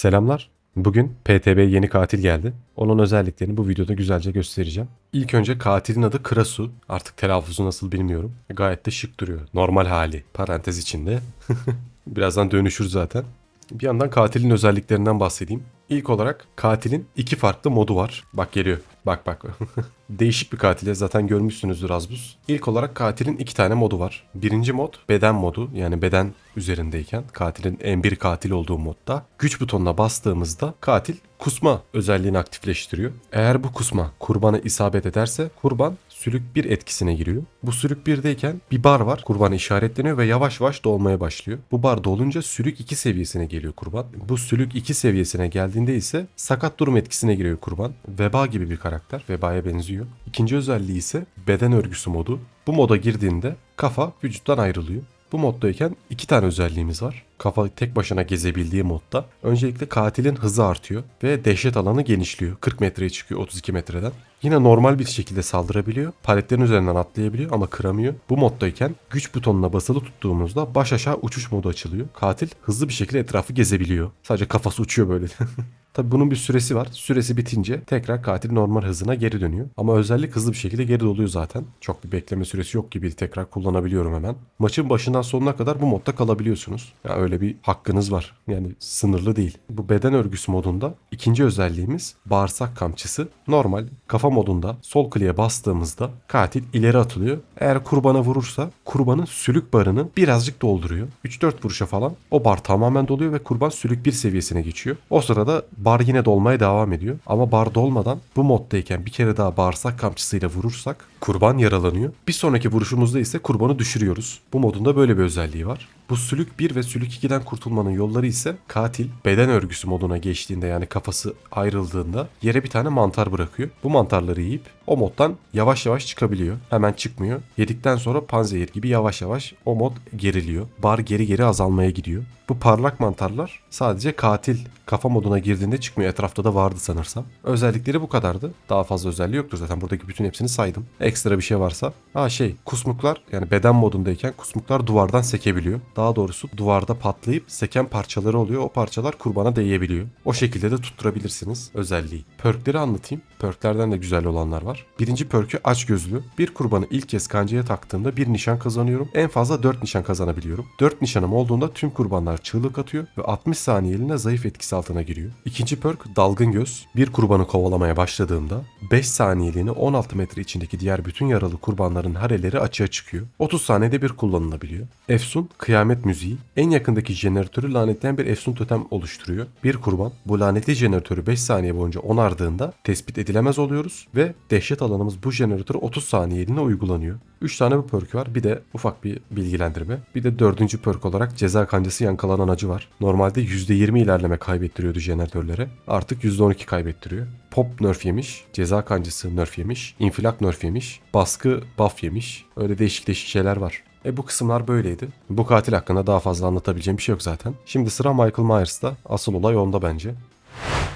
Selamlar. Bugün PTB yeni katil geldi. Onun özelliklerini bu videoda güzelce göstereceğim. İlk önce katilin adı Krasu. Artık telaffuzu nasıl bilmiyorum. Gayet de şık duruyor. Normal hali. Parantez içinde. Birazdan dönüşür zaten. Bir yandan katilin özelliklerinden bahsedeyim. İlk olarak katilin iki farklı modu var. Bak geliyor. Bak bak. Değişik bir katile zaten görmüşsünüzdür az buz. İlk olarak katilin iki tane modu var. Birinci mod beden modu yani beden üzerindeyken katilin en bir katil olduğu modda güç butonuna bastığımızda katil kusma özelliğini aktifleştiriyor. Eğer bu kusma kurbana isabet ederse kurban sülük bir etkisine giriyor. Bu sülük 1'deyken bir bar var. Kurban işaretleniyor ve yavaş yavaş dolmaya başlıyor. Bu bar dolunca sülük 2 seviyesine geliyor kurban. Bu sülük 2 seviyesine geldiğinde ise sakat durum etkisine giriyor kurban. Veba gibi bir karakter. Vebaya benziyor. İkinci özelliği ise beden örgüsü modu. Bu moda girdiğinde kafa vücuttan ayrılıyor. Bu moddayken iki tane özelliğimiz var. Kafa tek başına gezebildiği modda. Öncelikle katilin hızı artıyor ve dehşet alanı genişliyor. 40 metreye çıkıyor 32 metreden. Yine normal bir şekilde saldırabiliyor. Paletlerin üzerinden atlayabiliyor ama kıramıyor. Bu moddayken güç butonuna basılı tuttuğumuzda baş aşağı uçuş modu açılıyor. Katil hızlı bir şekilde etrafı gezebiliyor. Sadece kafası uçuyor böyle. Tabi bunun bir süresi var. Süresi bitince tekrar katil normal hızına geri dönüyor. Ama özellik hızlı bir şekilde geri doluyor zaten. Çok bir bekleme süresi yok gibi tekrar kullanabiliyorum hemen. Maçın başından sonuna kadar bu modda kalabiliyorsunuz. Yani öyle bir hakkınız var. Yani sınırlı değil. Bu beden örgüsü modunda ikinci özelliğimiz bağırsak kamçısı. Normal kafa modunda sol kliğe bastığımızda katil ileri atılıyor. Eğer kurbana vurursa kurbanın sülük barını birazcık dolduruyor. 3-4 vuruşa falan o bar tamamen doluyor ve kurban sülük 1 seviyesine geçiyor. O sırada bar yine dolmaya devam ediyor. Ama bar dolmadan bu moddayken bir kere daha bağırsak kamçısıyla vurursak kurban yaralanıyor. Bir sonraki vuruşumuzda ise kurbanı düşürüyoruz. Bu modunda böyle bir özelliği var. Bu sülük 1 ve sülük 2'den kurtulmanın yolları ise katil beden örgüsü moduna geçtiğinde yani kafası ayrıldığında yere bir tane mantar bırakıyor. Bu mantarları yiyip o moddan yavaş yavaş çıkabiliyor. Hemen çıkmıyor. Yedikten sonra panzehir gibi yavaş yavaş o mod geriliyor. Bar geri geri azalmaya gidiyor. Bu parlak mantarlar sadece katil kafa moduna girdiğinde çıkmıyor. Etrafta da vardı sanırsam. Özellikleri bu kadardı. Daha fazla özelliği yoktur zaten. Buradaki bütün hepsini saydım. Ekstra bir şey varsa. Ha şey kusmuklar yani beden modundayken kusmuklar duvardan sekebiliyor. Daha doğrusu duvarda patlayıp seken parçaları oluyor. O parçalar kurbana değebiliyor. O şekilde de tutturabilirsiniz özelliği. Perkleri anlatayım. Perklerden de güzel olanlar var. Birinci perkü aç gözlü. Bir kurbanı ilk kez kancaya taktığımda bir nişan kazanıyorum. En fazla 4 nişan kazanabiliyorum. 4 nişanım olduğunda tüm kurbanlar çığlık atıyor ve 60 saniyeliğine zayıf etkisi altına giriyor. İkinci perk dalgın göz. Bir kurbanı kovalamaya başladığımda 5 saniyeliğine 16 metre içindeki diğer bütün yaralı kurbanların hareleri açığa çıkıyor. 30 saniyede bir kullanılabiliyor. Efsun kıyamet müziği. En yakındaki jeneratörü lanetleyen bir efsun totem oluşturuyor. Bir kurban bu lanetli jeneratörü 5 saniye boyunca onardığında tespit edilemez oluyoruz ve dehşet alanımız bu jeneratörü 30 saniyeliğine uygulanıyor. 3 tane bu perk var. Bir de ufak bir bilgilendirme. Bir de dördüncü perk olarak ceza kancası yankalanan acı var. Normalde %20 ilerleme kaybettiriyordu jeneratörlere. Artık %12 kaybettiriyor. Pop nerf yemiş, ceza kancası nerf yemiş, infilak nerf yemiş, baskı buff yemiş. Öyle değişik değişik şeyler var. E bu kısımlar böyleydi. Bu katil hakkında daha fazla anlatabileceğim bir şey yok zaten. Şimdi sıra Michael Myers'ta. Asıl olay onda bence.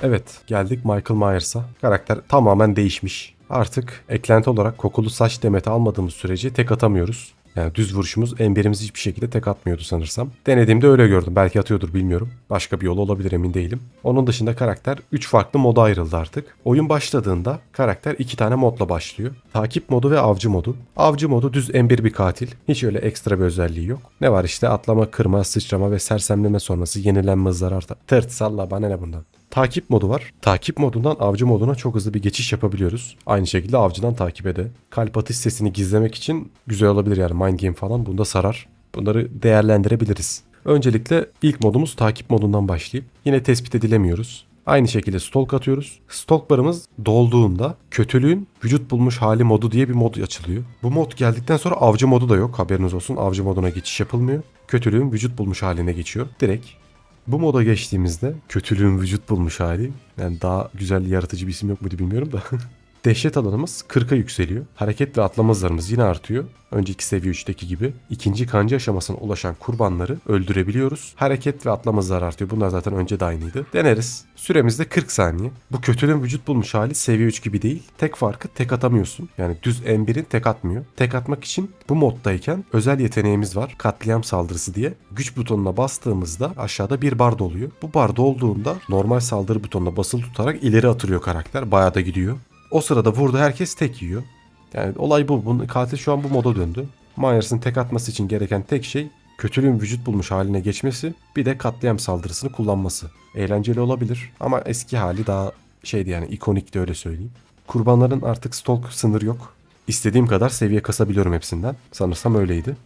Evet geldik Michael Myers'a. Karakter tamamen değişmiş. Artık eklenti olarak kokulu saç demeti almadığımız sürece tek atamıyoruz. Yani düz vuruşumuz emberimiz hiçbir şekilde tek atmıyordu sanırsam. Denediğimde öyle gördüm. Belki atıyordur bilmiyorum. Başka bir yol olabilir emin değilim. Onun dışında karakter 3 farklı moda ayrıldı artık. Oyun başladığında karakter 2 tane modla başlıyor. Takip modu ve avcı modu. Avcı modu düz ember bir katil. Hiç öyle ekstra bir özelliği yok. Ne var işte atlama, kırma, sıçrama ve sersemleme sonrası yenilenme hızları artar. Tırt salla bana ne bundan. Takip modu var. Takip modundan avcı moduna çok hızlı bir geçiş yapabiliyoruz. Aynı şekilde avcıdan takibe de. Kalp atış sesini gizlemek için güzel olabilir yani mind game falan bunda sarar. Bunları değerlendirebiliriz. Öncelikle ilk modumuz takip modundan başlayıp yine tespit edilemiyoruz. Aynı şekilde stalk atıyoruz. Stalk barımız dolduğunda kötülüğün vücut bulmuş hali modu diye bir mod açılıyor. Bu mod geldikten sonra avcı modu da yok haberiniz olsun. Avcı moduna geçiş yapılmıyor. Kötülüğün vücut bulmuş haline geçiyor. Direkt bu moda geçtiğimizde kötülüğün vücut bulmuş hali. Yani daha güzel yaratıcı bir isim yok muydu bilmiyorum da. Dehşet alanımız 40'a yükseliyor. Hareket ve atlama hızlarımız yine artıyor. Önceki seviye 3'teki gibi. ikinci kanca aşamasına ulaşan kurbanları öldürebiliyoruz. Hareket ve atlama hızları artıyor. Bunlar zaten önce de aynıydı. Deneriz. Süremiz de 40 saniye. Bu kötülüğün vücut bulmuş hali seviye 3 gibi değil. Tek farkı tek atamıyorsun. Yani düz M1'in tek atmıyor. Tek atmak için bu moddayken özel yeteneğimiz var. Katliam saldırısı diye. Güç butonuna bastığımızda aşağıda bir bar doluyor. Bu bar dolduğunda normal saldırı butonuna basılı tutarak ileri atılıyor karakter. Bayağı da gidiyor. O sırada vurdu herkes tek yiyor. Yani olay bu. Bunun, katil şu an bu moda döndü. Myers'ın tek atması için gereken tek şey kötülüğün vücut bulmuş haline geçmesi bir de katliam saldırısını kullanması. Eğlenceli olabilir ama eski hali daha şeydi yani ikonik de öyle söyleyeyim. Kurbanların artık stalk sınırı yok. İstediğim kadar seviye kasabiliyorum hepsinden. Sanırsam öyleydi.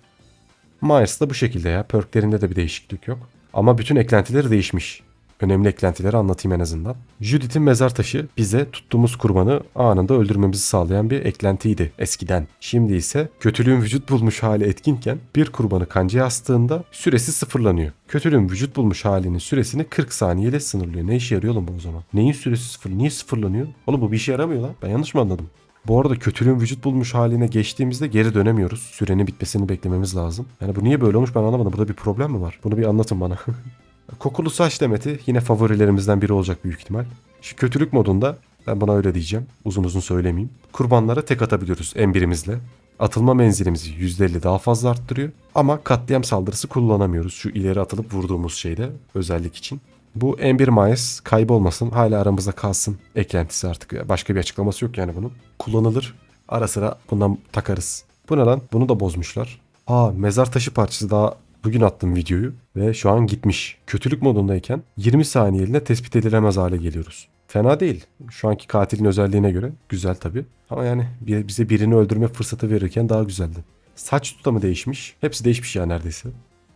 Myers da bu şekilde ya. Perklerinde de bir değişiklik yok. Ama bütün eklentileri değişmiş. Önemli eklentileri anlatayım en azından. Judith'in mezar taşı bize tuttuğumuz kurbanı anında öldürmemizi sağlayan bir eklentiydi eskiden. Şimdi ise kötülüğün vücut bulmuş hali etkinken bir kurbanı kancaya astığında süresi sıfırlanıyor. Kötülüğün vücut bulmuş halinin süresini 40 saniyeyle sınırlıyor. Ne işe yarıyor oğlum bu o zaman? Neyin süresi sıfır? Niye sıfırlanıyor? Oğlum bu bir işe yaramıyor lan. Ben yanlış mı anladım? Bu arada kötülüğün vücut bulmuş haline geçtiğimizde geri dönemiyoruz. Sürenin bitmesini beklememiz lazım. Yani bu niye böyle olmuş ben anlamadım. Burada bir problem mi var? Bunu bir anlatın bana. Kokulu saç demeti yine favorilerimizden biri olacak büyük ihtimal. Şu kötülük modunda ben buna öyle diyeceğim. Uzun uzun söylemeyeyim. Kurbanlara tek atabiliyoruz M1'imizle. Atılma menzilimizi %50 daha fazla arttırıyor. Ama katliam saldırısı kullanamıyoruz. Şu ileri atılıp vurduğumuz şeyde özellik için. Bu M1 Mayıs kaybolmasın hala aramızda kalsın eklentisi artık. Başka bir açıklaması yok yani bunun. Kullanılır. Ara sıra bundan takarız. Bu ne lan? Bunu da bozmuşlar. Aa mezar taşı parçası daha bugün attım videoyu ve şu an gitmiş. Kötülük modundayken 20 saniyeliğine tespit edilemez hale geliyoruz. Fena değil. Şu anki katilin özelliğine göre güzel tabi. Ama yani bize birini öldürme fırsatı verirken daha güzeldi. Saç tutamı değişmiş. Hepsi değişmiş ya neredeyse.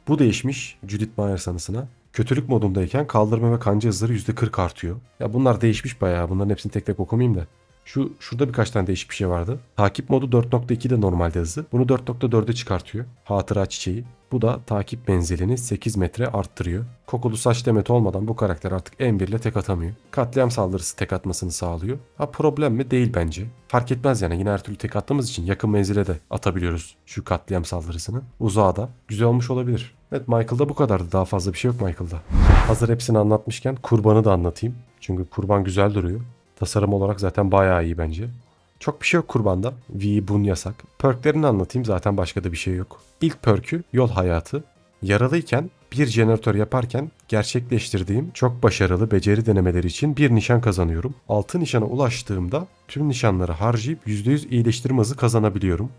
Bu değişmiş Judith Myers anısına. Kötülük modundayken kaldırma ve kanca hızları %40 artıyor. Ya bunlar değişmiş bayağı. Bunların hepsini tek tek okumayayım da. Şu şurada birkaç tane değişik bir şey vardı. Takip modu 4.2 de normalde hızı. Bunu 4.4'e çıkartıyor. Hatıra çiçeği. Bu da takip menzilini 8 metre arttırıyor. Kokulu saç demeti olmadan bu karakter artık M1 ile tek atamıyor. Katliam saldırısı tek atmasını sağlıyor. Ha problem mi? Değil bence. Fark etmez yani yine her türlü tek attığımız için yakın menzile de atabiliyoruz şu katliam saldırısını. Uzağa da. Güzel olmuş olabilir. Evet Michael'da bu kadardı. Daha fazla bir şey yok Michael'da. Hazır hepsini anlatmışken kurbanı da anlatayım. Çünkü kurban güzel duruyor. Tasarım olarak zaten bayağı iyi bence. Çok bir şey yok kurbanda. V, bun yasak. Perklerini anlatayım zaten başka da bir şey yok. İlk perkü yol hayatı. Yaralıyken bir jeneratör yaparken gerçekleştirdiğim çok başarılı beceri denemeleri için bir nişan kazanıyorum. 6 nişana ulaştığımda tüm nişanları harcayıp %100 iyileştirme hızı kazanabiliyorum.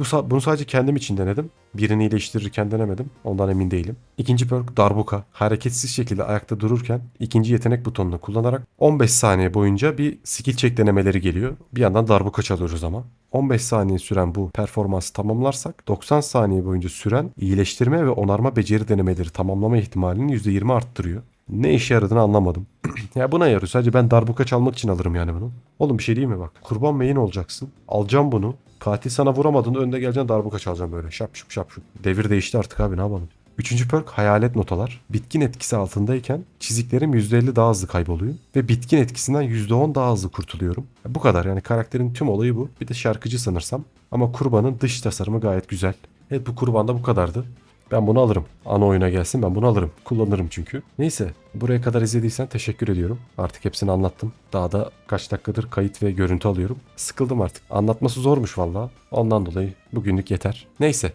Bu, bunu sadece kendim için denedim. Birini iyileştirirken denemedim. Ondan emin değilim. İkinci perk darbuka. Hareketsiz şekilde ayakta dururken ikinci yetenek butonunu kullanarak 15 saniye boyunca bir skill check denemeleri geliyor. Bir yandan darbuka çalıyoruz ama. 15 saniye süren bu performansı tamamlarsak 90 saniye boyunca süren iyileştirme ve onarma beceri denemeleri tamamlama ihtimalini %20 arttırıyor. Ne işe yaradığını anlamadım. ya buna yarıyor. Sadece ben darbuka çalmak için alırım yani bunu. Oğlum bir şey değil mi bak. Kurban main olacaksın. Alacağım bunu. Katil sana vuramadığında önde geleceksin darbuka çalacaksın böyle. Şap şup şap şup. Devir değişti artık abi ne yapalım. Üçüncü perk hayalet notalar. Bitkin etkisi altındayken çiziklerim %50 daha hızlı kayboluyor. Ve bitkin etkisinden %10 daha hızlı kurtuluyorum. Bu kadar yani karakterin tüm olayı bu. Bir de şarkıcı sanırsam. Ama kurbanın dış tasarımı gayet güzel. Evet bu kurban da bu kadardı. Ben bunu alırım. Ana oyuna gelsin ben bunu alırım. Kullanırım çünkü. Neyse buraya kadar izlediysen teşekkür ediyorum. Artık hepsini anlattım. Daha da kaç dakikadır kayıt ve görüntü alıyorum. Sıkıldım artık. Anlatması zormuş valla. Ondan dolayı bugünlük yeter. Neyse